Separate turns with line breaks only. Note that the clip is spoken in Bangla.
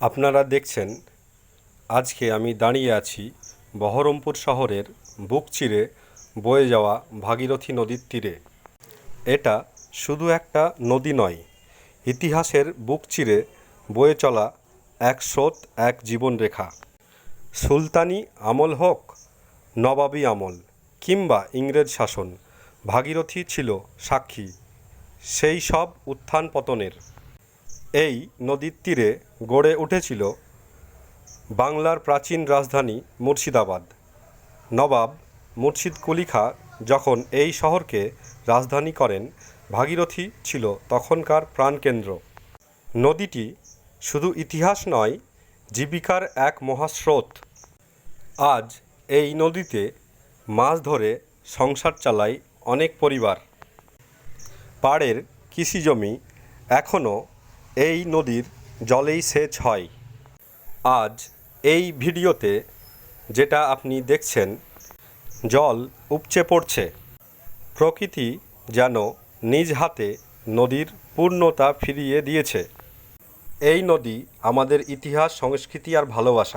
আপনারা দেখছেন, আজকে আমি দাঁড়িয়ে আছি বহরমপুর শহরের বুক চিরে বয়ে যাওয়া ভাগীরথী নদীর তীরে। এটা শুধু একটা নদী নয়, ইতিহাসের বুক চিরে বয়ে চলা এক স্রোত, এক জীবনরেখা। সুলতানি আমল হোক, নবাবী আমল কিংবা ইংরেজ শাসন, ভাগীরথী ছিল সাক্ষী। সেই সব উত্থান পতনের এই নদীর তীরে গড়ে উঠেছিল বাংলার প্রাচীন রাজধানী মুর্শিদাবাদ। নবাব মুর্শিদ কুলি খাঁ যখন এই শহরকে রাজধানী করেন, ভাগীরথী ছিল তখনকার প্রাণকেন্দ্র। নদীটি শুধু ইতিহাস নয়, জীবিকার এক মহাস্রোত। আজ এই নদীতে মাছ ধরে সংসার চালায় অনেক পরিবার। পাড়ের কৃষিজমি এখনও এই নদীর জলেই সেচ হয়। আজ এই ভিডিওতে যেটা আপনি দেখছেন, জল উপচে পড়ছে। প্রকৃতি যেন নিজ হাতে নদীর পূর্ণতা ফিরিয়ে দিয়েছে। এই নদী আমাদের ইতিহাস, সংস্কৃতি আর ভালোবাসা।